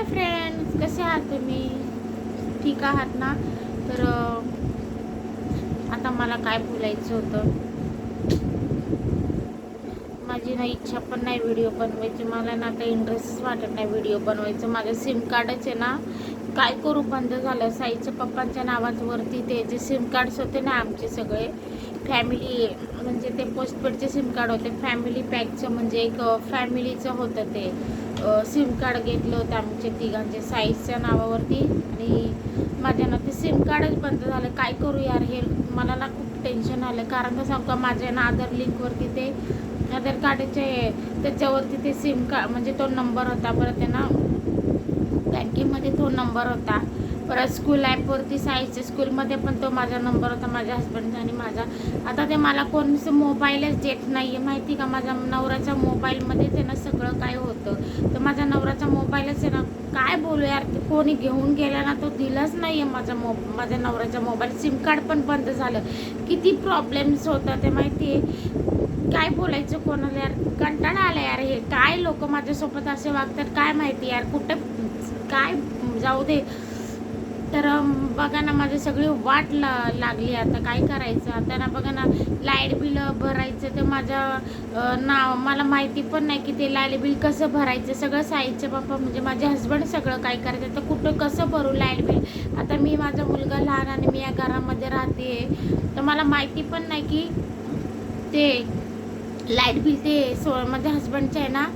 Hi friends कसे आहात तुम्ही? ठीक आहात ना? तर आता मला काय बोलायचं होतं? माझी ना इच्छा पण नाही व्हिडिओ बनवायची. मला ना आता इंटरेस्टच वाटत नाही व्हिडिओ बनवायचं. माझं सिम कार्डच आहे ना काय करू? बंद झालं. साईच्या पप्पांच्या नावावरती ते जे सिम कार्ड्स होते ना आमचे सगळे फॅमिली म्हणजे ते पोस्टपेडचे सिम कार्ड होते. फॅमिली पॅकचं म्हणजे एक फॅमिलीचं होतं ते. सिम कार्ड घेतलं होतं आमच्या तिघांचे. साईजच्या नावावरती. आणि माझ्या ना ते सिम कार्डच बंद झालं. काय करू यार? हे मला ना खूप टेन्शन आलं. कारण का सांगू का माझ्या ना आधार लिंकवरती ते आधार कार्डचे त्याच्यावरती ते सिम कार्ड म्हणजे तो नंबर होता. परत आहे ना बँकेमध्ये तो नंबर होता. परत स्कूल ॲपवरती साईजच्या स्कूलमध्ये पण तो माझा नंबर होता माझ्या हस्बंडचा आणि माझा. आता ते मला कोणचं मोबाईलच देत नाही आहे माहिती का? माझ्या नवऱ्याच्या मोबाईलमध्ये आहे ना सगळं काय होतं? तर माझ्या नवऱ्याचा मोबाईलच आहे ना काय बोलू यार कोणी घेऊन गेला ना तो दिलाच नाही आहे माझा मो माझ्या नवऱ्याचा मोबाईल सिम कार्ड पण बंद झालं. किती प्रॉब्लेम्स होतं ते माहिती आहे काय बोलायचं कोणाला यार? कंटाळा आला यार हे. काय लोक माझ्यासोबत असे वागतात काय माहिती यार? कुठं काय जाऊ दे. तर बघा ना माझी सगळी वाट ला लागली आता. काय करायचं? आता ना बघा ना लाइट बिल भरायचं ते माझ्या नाव मला माहिती पण नाही की ते लाइट बिल कसं भरायचं. सगळं साईजचे बाप्पा म्हणजे माझे हस्बंड सगळं काय करायचं तर कुठं कसं भरू लाइट बिल? आता मी माझा मुलगा लहान आणि मी या घरामध्ये राहते. तर मला माहिती पण नाही की ते लाइट बिल ते सो माझ्या हस्बंडच्या आहे ना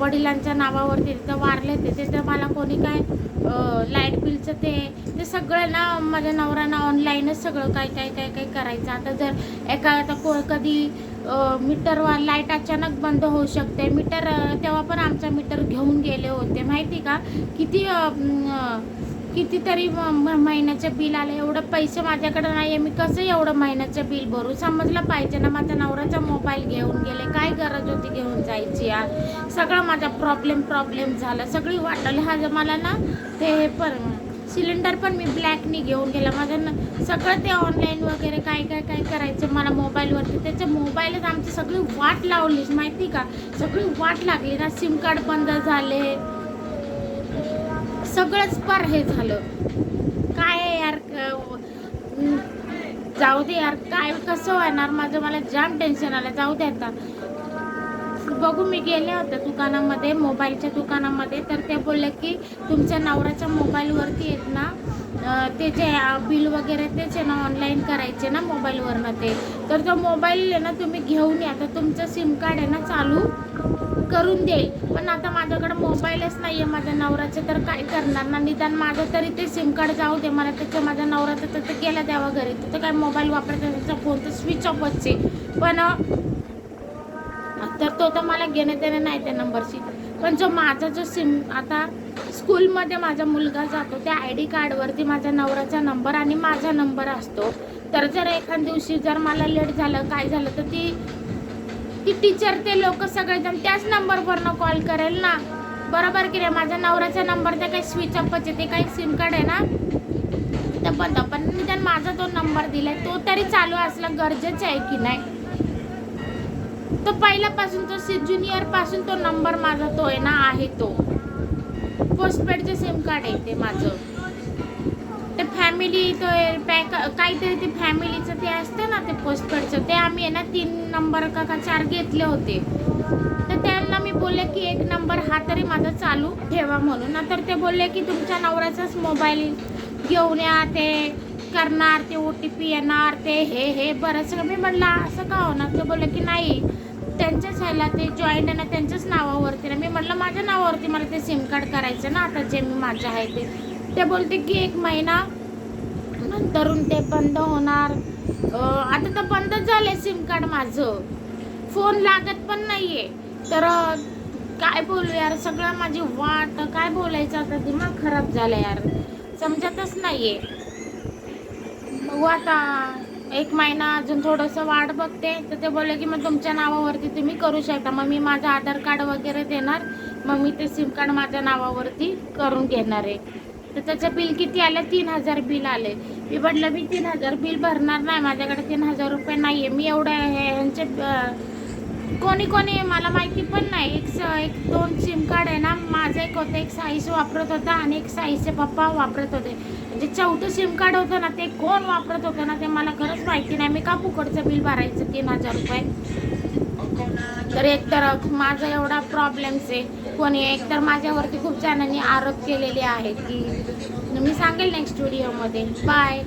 वडिलांच्या नावावरती तिथं वारले ते तिथं मला कोणी काय लाइट बिलचं ते ते सगळं ना माझ्या नवऱ्यानं ऑनलाईनच सगळं काय काय काय काय करायचं. आता जर एका आता को कधी मीटर लाइट अचानक बंद होऊ शकते. मीटर तेव्हा पण आमचा मीटर घेऊन गेले होते. माहिती का? किती कितीतरी म- महिन्याचं बिल आलं. एवढं पैसे माझ्याकडे नाही आहे मी कसं एवढं महिन्याचं बिल भरू? समजलं पाहिजे ना माझ्या नवऱ्याचा मोबाईल घेऊन गेले. काय गरज होती घेऊन जायची यार? सगळं माझा प्रॉब्लेम प्रॉब्लेम झाला. सगळी वाटलं. हा मला ना ते हे पण सिलेंडर पण मी ब्लॅकनी घेऊन गेला. माझ्या सगळं ते ऑनलाईन वगैरे काय काय काय करायचं मला मोबाईलवरती त्याच्या मोबाईलच आमची सगळी वाट लावलीच माहिती का? सगळी वाट लागली ना. सिम कार्ड बंद झाले. सगळंच पार हे झालं. काय यार जाऊ दे यार काय कसं होणार? माझं मला जाम टेन्शन आलं जाऊ दे आता. बघू मी गेले होते दुकानामध्ये मोबाईलच्या दुकानामध्ये तर ते बोलले की तुमच्या नवऱ्याच्या मोबाईलवरती आहेत ना ते जे बिल वगैरे तेच आहे ना ऑनलाईन करायचे ना मोबाईलवरनं ते. तर तो मोबाईल आहे ना तुम्ही घेऊन या. तर तुमचं सिम कार्ड आहे ना चालू करून देईल. पण आता माझ्याकडे मोबाईलच नाही आहे माझ्या नवऱ्याचं तर काय करणार ना? निदान माझं तरी ते सिम कार्ड जाऊ दे. मला त्याचं माझ्या नवऱ्याचं तर ते गेलं द्यावा घरी. तर काय मोबाईल वापरायचा त्याचा फोन तर स्विच ऑफच आहे. पण तर तो तर मला घेणे देणे नाही त्या नंबरशी पण जो माझा जो सिम आता स्कूलमध्ये माझा मुलगा जातो त्या आय डी कार्डवरती माझ्या नवऱ्याचा नंबर आणि माझा नंबर असतो. तर जर एखाद दिवशी जर मला लेट झालं काय झालं तर ती ती टीचर ते लोक सगळेजण त्याच नंबरवरनं कॉल करेल ना. बरोबर की नाही? माझ्या नवऱ्याचा नंबर ते काही स्विच ऑफच आहे ते काही सिम कार्ड आहे ना? तर बंद. पण निदान माझा जो नंबर दिलाय तो तरी चालू असला गरजेचं आहे की नाही? तो पहिल्यापासून तो सी ज्युनियरपासून तो नंबर माझा तो आहे ना आहे तो. पोस्टपेडचे सिम कार्ड आहे ते माझं. ते फॅमिली तो पॅक काहीतरी ते फॅमिलीचं ते असतं ना ते पोस्टपेडचं ते आम्ही आहे ना तीन नंबर का का चार घेतले होते. तर त्यांना मी बोलले की एक नंबर हा तरी माझा चालू ठेवा म्हणून. नंतर ते बोलले की तुमच्या नवऱ्याचाच मोबाईल घेऊन या ते करणार ते ओ टी पी येणार ते हे हे बरंच मी म्हटलं असं का होणार? ते बोलले की नाही त्यांच्याच ह्याला ते जॉईंट आहे ना त्यांच्याच नावावरती ना. मी म्हटलं माझ्या नावावरती मला ते सिम कार्ड करायचं ना आता जे मी माझं आहे ते. ते बोलते की एक महिना नंतरून ते बंद होणार. आता तर बंदच झालंय सिम कार्ड माझं. फोन लागत पण नाही आहे तर काय बोलू यार सगळं माझी वाट काय बोलायचं आता? दिमाग खराब झालं यार. समजतच नाहीये. बघू आता. एक महिना अजून थोडंसं वाट बघते. तर ते बोलले की मग तुमच्या नावावरती तुम्ही करू शकता. मग मी माझं आधार कार्ड वगैरे देणार. मग मी ते सिम कार्ड माझ्या नावावरती करून घेणार आहे. तर त्याचं बिल किती आलं? तीन हजार बिल आले. मी म्हटलं मी तीन हजार बिल भरणार नाही. माझ्याकडे तीन हजार रुपये नाही आहे मी एवढं हे ह्यांचे कोणी कोणी मला माहिती पण नाही. एक स- एक दोन सिम कार्ड आहे ना माझं एक होतं एक साईस वापरत होता आणि एक साईसचे पप्पा वापरत होते. जे चौथं सिम कार्ड होतं ना ते कोण वापरत होतं ना ते मला खरंच माहिती नाही. मी का फुकटचं बिल भरायचं तीन हजार रुपये? तर एक तर माझा एवढा प्रॉब्लेम्स आहे. कोणी एक तर माझ्यावरती खूप जणांनी आरोप केलेले आहेत की मी सांगेल नेक्स्ट व्हिडिओमध्ये बाय